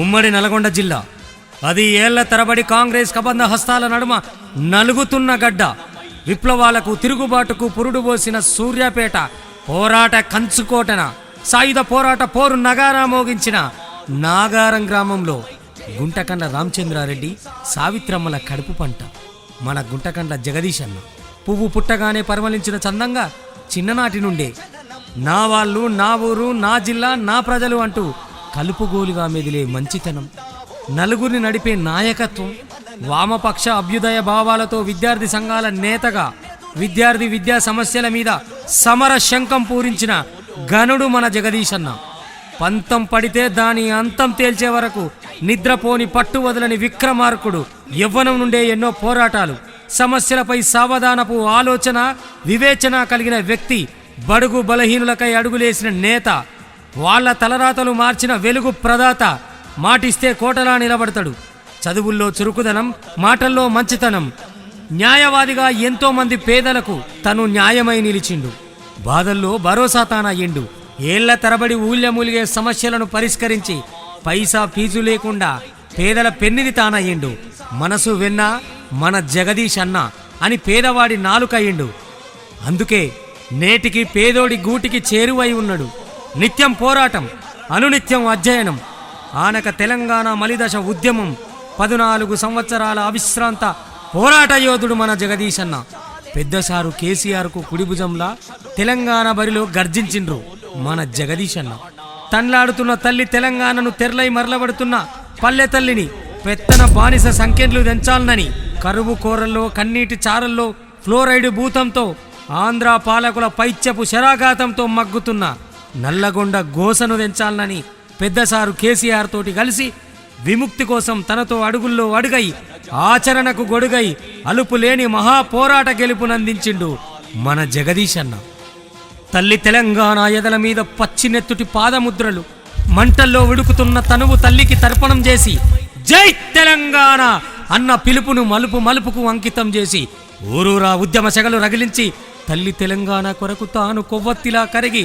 ఉమ్మడి నల్గొండ జిల్లా. అది ఏళ్ళ తరబడి కాంగ్రెస్ కబంధ హస్తాల నడుమ నలుగుతున్న గడ్డ. విప్లవాలకు తిరుగుబాటుకు పురుడు పోసిన సూర్యాపేట పోరాట కంచుకోటన. సాయుధ పోరాట పోరు నగారా మోగించిన నాగారం గ్రామంలో గుంటకండ్ల రామచంద్రారెడ్డి సావిత్రమ్మల కడుపు పంట. మన గుంటకండ్ల జగదీశన్న పువ్వు పుట్టగానే పరిమళించిన చందంగా చిన్ననాటి నుండే. నా వాళ్ళు నా ఊరు నా జిల్లా నా ప్రజలు అంటూ కలుపుగోలుగా మెదిలే మంచితనం. నలుగురిని నడిపే నాయకత్వం వామపక్ష అభ్యుదయ భావాలతో విద్యార్థి సంఘాల నేతగా విద్యార్థి విద్యా సమస్యల మీద సమర శంఖం పూరించిన గనుడు మన జగదీష్ అన్న పంతం పడితే దాని అంతం తేల్చే వరకు నిద్రపోని పట్టు వదలని విక్రమార్కుడు యవ్వనం నుండే ఎన్నో పోరాటాలు. సమస్యలపై సావధానపు ఆలోచన వివేచన కలిగిన వ్యక్తి బడుగు బలహీనులకై అడుగులేసిన నేత వాళ్ళ తలరాతలు మార్చిన వెలుగు ప్రదాత మాటిస్తే కోటలా నిలబడతాడు. చదువుల్లో చురుకుదనం మాటల్లో మంచితనం. న్యాయవాదిగా ఎంతోమంది పేదలకు తను న్యాయమై నిలిచిండు. బాధల్లో భరోసా తానయ్యిండు ఏళ్ళ తరబడి ఊళ్ళెమూలిగే సమస్యలను పరిష్కరించి పైసా ఫీజు లేకుండా పేదల పెన్నిది తానయ్యిండు మనసు వెన్న మన జగదీష్ అన్న అని పేదవాడి నాలుకయ్యిండు అందుకే నేటికి పేదోడి గూటికి చేరువై ఉన్నాడు. నిత్యం పోరాటం అనునిత్యం అధ్యయనం ఆనక తెలంగాణ మలిదశ ఉద్యమం పదునాలుగు సంవత్సరాల అవిశ్రాంత పోరాట యోధుడు మన జగదీశన్న. పెద్దసారు కేసీఆర్కు కుడిభుజంలా తెలంగాణ బరిలో గర్జించిండ్రు మన జగదీశన్న. తన్లాడుతున్న తల్లి తెలంగాణను తెరలై మరలబడుతున్న పల్లె తల్లిని పెత్తన బానిస సంఖ్యలు తెంచాలనని కరువు కూరల్లో కన్నీటి చారల్లో ఫ్లోరైడ్ భూతంతో ఆంధ్ర పాలకుల పైత్యపు శరాఘాతంతో మగ్గుతున్న నల్లగొండ గోసను తెంచాలనని పెద్దసారు కేసీఆర్ తోటి కలిసి విముక్తి కోసం తనతో అడుగుల్లో అడుగై ఆచరణకు గొడుగై అలుపు లేని మహాపోరాట గెలుపునందించిండు మన జగదీశన్న. తల్లి తెలంగాణ ఎదల మీద పచ్చినెత్తుటి పాదముద్రలు మంటల్లో ఉడుకుతున్న తనువు తల్లికి తర్పణం చేసి జై తెలంగాణ అన్న పిలుపును మలుపు మలుపుకు అంకితం చేసి ఊరూరా ఉద్యమ సెగలు రగిలించి తల్లి తెలంగాణ కొరకు తాను కొవ్వొత్తిలా కరిగి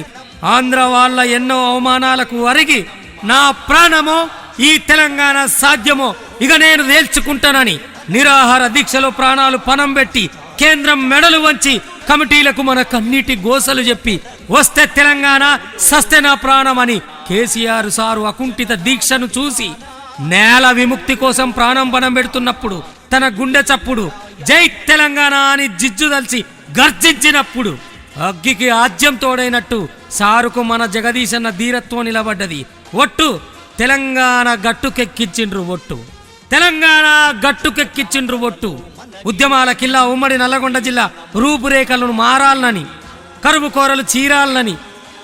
ఆంధ్ర వాళ్ళ ఎన్నో అవమానాలకు అరిగి నా ప్రాణమో ఈ తెలంగాణ సాధ్యమో ఇక నేను తేల్చుకుంటానని నిరాహార దీక్షలో ప్రాణాలు పణం పెట్టి కేంద్రం మెడలు వంచి కమిటీలకు మన కన్నీటి గోసలు చెప్పి వస్తే తెలంగాణ సస్తే నా ప్రాణమని కేసీఆర్ సారు అకుంఠిత దీక్షను చూసి నేల విముక్తి కోసం ప్రాణం పణం పెడుతున్నప్పుడు తన గుండె చప్పుడు జై తెలంగాణ అని జిజ్జుదల్చి గర్జించినప్పుడు అగ్గికి ఆజ్యం తోడైనట్టు సారుకు మన జగదీశన్న ధీరత్వం నిలబడ్డది. ఒట్టు తెలంగాణ గట్టుకెక్కించిండ్రు ఒట్టు. తెలంగాణ గట్టుకెక్కించిండ్రు ఒట్టు. ఉద్యమాల కిల్లా ఉమ్మడి నల్లగొండ జిల్లా రూపురేఖలను మారాలనని కరువు కూరలు చీరాలనని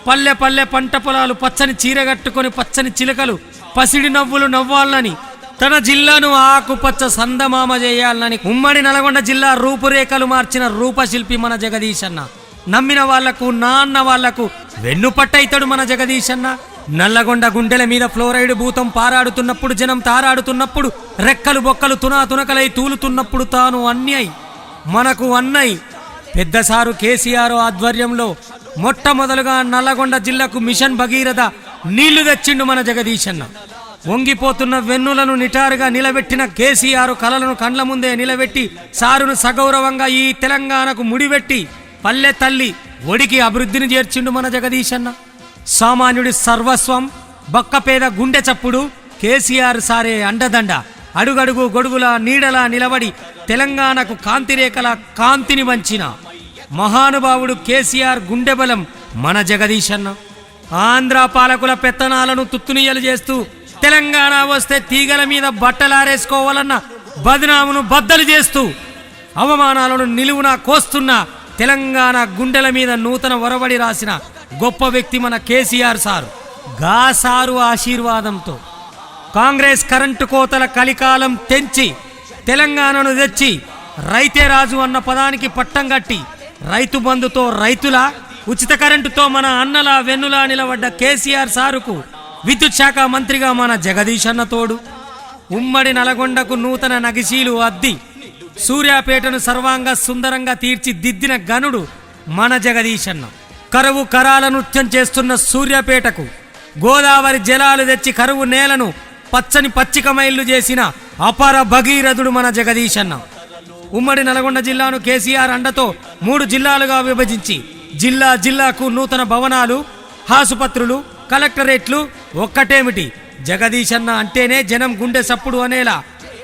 పల్లె పల్లె పంట పొలాలు పచ్చని చీరగట్టుకొని పచ్చని చిలకలు పసిడి నవ్వులు నవ్వాలనని తన జిల్లాను ఆకుపచ్చ సందమామ చేయాలని ఉమ్మడి నల్గొండ జిల్లా రూపురేఖలు మార్చిన రూపశిల్పి మన జగదీశన్న. నమ్మిన వాళ్ళకు నాన్న వాళ్ళకు వెన్నుపట్టయితాడు మన జగదీశన్న. నల్లగొండ గుండెల మీద ఫ్లోరైడ్ భూతం పారాడుతున్నప్పుడు జనం తారాడుతున్నప్పుడు రెక్కలు బొక్కలు తునా తునకలై తూలుతున్నప్పుడు తాను అన్యాయ్ మనకు అన్నయ్ పెద్దసారు కేసీఆర్ ఆధ్వర్యంలో మొట్టమొదలుగా నల్లగొండ జిల్లాకు మిషన్ భగీరథ నీళ్ళు తెచ్చిండు మన జగదీశన్న. వంగిపోతున్న వెన్నులను నిటారుగా నిలబెట్టిన కేసీఆర్ కలలను కండ్ల ముందే నిలబెట్టి సారును సగౌరవంగా ఈ తెలంగాణకు ముడిపెట్టి పల్లె తల్లి ఒడికి అభివృద్ధిని చేర్చిండు మన జగదీశన్న. సామాన్యుడి సర్వస్వం బక్కపేద గుండె చప్పుడు కేసీఆర్ సారే అండదండ. అడుగడుగు గొడుగుల నీడలా నిలబడి తెలంగాణకు కాంతిరేఖల కాంతిని వంచిన మహానుభావుడు కేసీఆర్ గుండె బలం మన జగదీశన్న. ఆంధ్ర పాలకుల పెత్తనాలను తుత్తునియలు చేస్తూ తెలంగాణ వస్తే తీగల మీద బట్టలారేసుకోవాలన్న బదనామును బద్దలు చేస్తూ అవమానాలను నిలువున కోస్తున్న తెలంగాణ గుండెల మీద నూతన ఒరవడి రాసిన గొప్ప వ్యక్తి మన కేసీఆర్ సారు. గా సారు ఆశీర్వాదంతో కాంగ్రెస్ కరెంటు కోతల కలికాలం తెంచి తెలంగాణను తెచ్చి రైతే రాజు అన్న పదానికి పట్టం కట్టి రైతు బంధుతో రైతుల ఉచిత కరెంటుతో మన అన్నల వెన్నులా నిలబడ్డ కేసీఆర్ సారుకు విద్యుత్ శాఖ మంత్రిగా మన జగదీష్ అన్న తోడు. ఉమ్మడి నల్గొండకు నూతన నగిశీలు అద్ది సూర్యాపేటను సర్వాంగ సుందరంగా తీర్చిదిద్దిన గనుడు మన జగదీశన్న. కరువు కరాల నృత్యం చేస్తున్న సూర్యాపేటకు గోదావరి జలాలు తెచ్చి కరువు నేలను పచ్చని పచ్చికమైళ్ళు చేసిన అపార భగీరథుడు మన జగదీశన్న. ఉమ్మడి నల్గొండ జిల్లాను కేసీఆర్ అండతో మూడు జిల్లాలుగా విభజించి జిల్లా జిల్లాకు నూతన భవనాలు ఆసుపత్రులు కలెక్టరేట్లు ఒక్కటేమిటి? జగదీశన్న అంటేనే జనం గుండె సప్పుడు అనేలా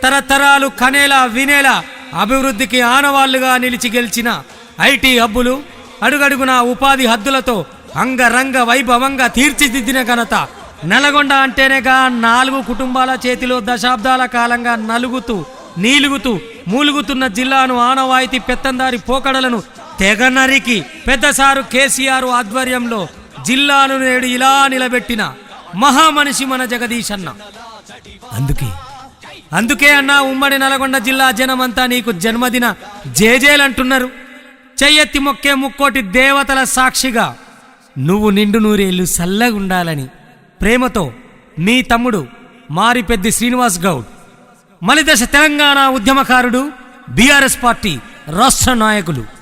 తరతరాలు కనేలా వినేలా అభివృద్ధికి ఆనవాళ్ళుగా నిలిచి గెలిచిన ఐటీ హబ్బులు అడుగడుగున ఉపాధి హద్దులతో అంగరంగ వైభవంగా తీర్చిదిద్దిన ఘనత నల్గొండ అంటేనేగా నాలుగు కుటుంబాల చేతిలో దశాబ్దాల కాలంగా నలుగుతూ నీలుగుతూ మూలుగుతున్న జిల్లాను ఆనవాయితీ పెత్తందారి పోకడలను తెగ నరికి పెద్దసారు కేసీఆర్ ఆధ్వర్యంలో జిల్లాను నేడు ఇలా నిలబెట్టిన మహామనిషి మన జగదీశన్న. అందుకే అందుకే అన్న ఉమ్మడి నల్గొండ జిల్లా జనమంతా నీకు జన్మదిన జేజేలంటున్నారు. చెయ్యెత్తి మొక్కే ముక్కోటి దేవతల సాక్షిగా. నువ్వు నిండు నూరేళ్ళు సల్లగుండాలని ప్రేమతో మీ తమ్ముడు మారిపెద్ది శ్రీనివాస్ గౌడ్. మలిదశ తెలంగాణ ఉద్యమకారుడు బీఆర్ఎస్ పార్టీ రాష్ట్ర నాయకులు.